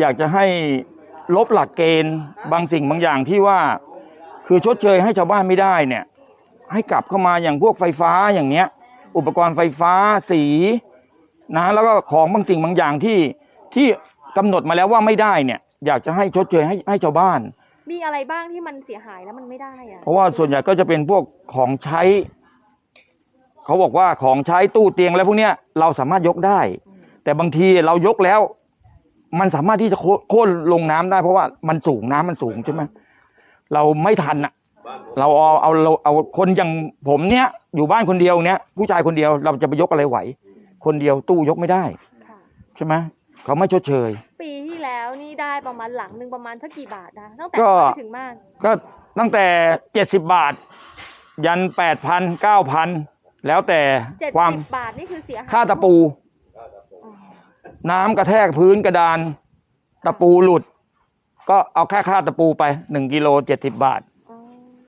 อยากจะให้ลบหลักเกณฑ์บางสิ่งบางอย่างที่ว่า คือชดเชยให้ชาวบ้านไม่ได้เนี่ย ให้กลับเข้ามาอย่างพวกไฟฟ้าอย่างเนี้ย อุปกรณ์ไฟฟ้าสีนะแล้วก็ของบางสิ่งบางอย่างที่ที่กำหนดมาแล้วว่าไม่ได้เนี่ย อยากจะให้ชดเชยให้ให้ชาวบ้าน มีอะไรบ้างที่มันเสียหายแล้วมันไม่ได้อะเพราะว่าส่วนใหญ่ก็จะเป็นพวกของใช้ เขาบอกว่าของใช้ตู้เตียงอะไรพวกเนี้ยเราสามารถยกได้ แต่บางทีเรายกแล้ว มันสามารถที่จะโค่โค่นลงน้ำได้เพราะว่ามันสูงน้ำมันสูงใช่ไหมเราไม่ทันอะ เราเอาเอาเราเอาคนอย่างผมเนี้ยอยู่บ้านคนเดียวเนี้ยผู้ชายคนเดียวเราจะไปยกอะไรไหว คนเดียวตู้ยกไม่ได้ค่ะใช่ไหมเขาไม่ชดเชย ปีที่แล้วนี่ได้ประมาณหลังหนึ่งประมาณสักกี่บาทนะตั้งแต่ก็น้อยถึงมาก ก็ตั้งแต่เจ็ดสิบบาท ยันแปดพันเก้าพันแล้วแต่เจ็ดความสิบบาทนี่คือเสียหายค่าตะปูอ๋อ น้ำกระแทกพื้นกระดานตะปูหลุด ก็เอาแค่ค่าตะปูไปหนึ่งกิโลเจ็ดสิบบาท